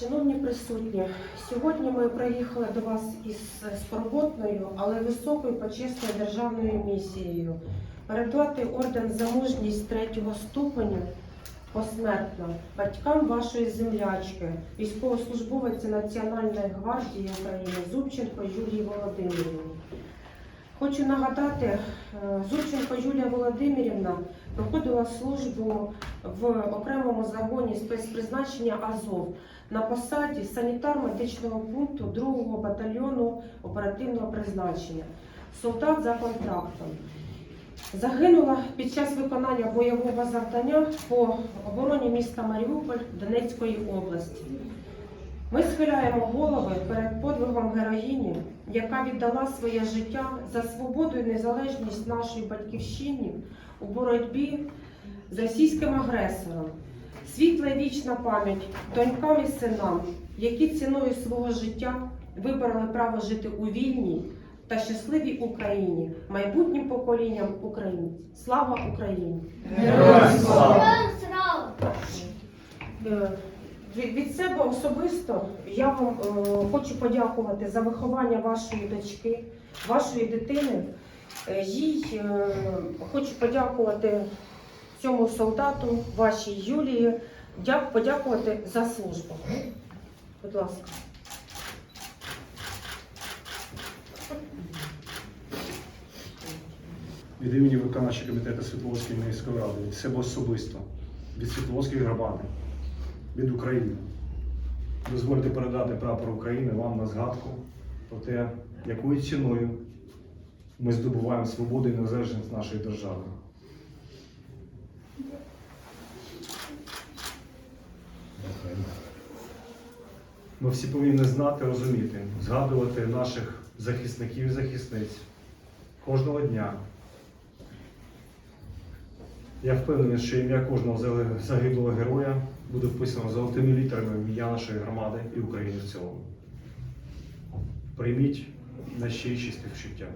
Шановні присутні, сьогодні ми приїхали до вас із скорботною, але високою почесною державною місією передати орден за мужність третього ступеня посмертно батькам вашої землячки, військовослужбовиці Національної гвардії України Зубченко Юлії Володимирівні. Хочу нагадати, е, Зубченко Юлія Володимирівна проходила службу в окремому загоні спецпризначення Азов на посаді санітар медичного пункту 2-го батальйону оперативного призначення, солдат за контрактом. Загинула під час виконання бойового завдання по обороні міста Маріуполь Донецької області. Ми схиляємо голови перед подвигом героїні, яка віддала своє життя за свободу і незалежність нашої батьківщини у боротьбі з російським агресором. Світла і вічна пам'ять донькам і синам, які ціною свого життя вибрали право жити у вільній та щасливій Україні, майбутнім поколінням українців. Слава Україні! Героям слава! Героям слава! Від себе особисто я вам е, хочу подякувати за виховання вашої дочки, вашої дитини. Е, Їй е, хочу подякувати цьому солдату, вашій Юлії, дя- подякувати за службу. Будь ласка. Від імені виконавчого комітету Світловодської міської ради, від себе особисто, від Світловодської громади, від України. Дозвольте передати прапор України вам на згадку про те, якою ціною ми здобуваємо свободу і незалежність нашої держави. Ми всі повинні знати, розуміти, згадувати наших захисників і захисниць кожного дня. Я впевнений, що ім'я кожного загиблого- героя буде вписано золотими літерами в ім'я нашої громади і України в цілому. Прийміть наші співчуття.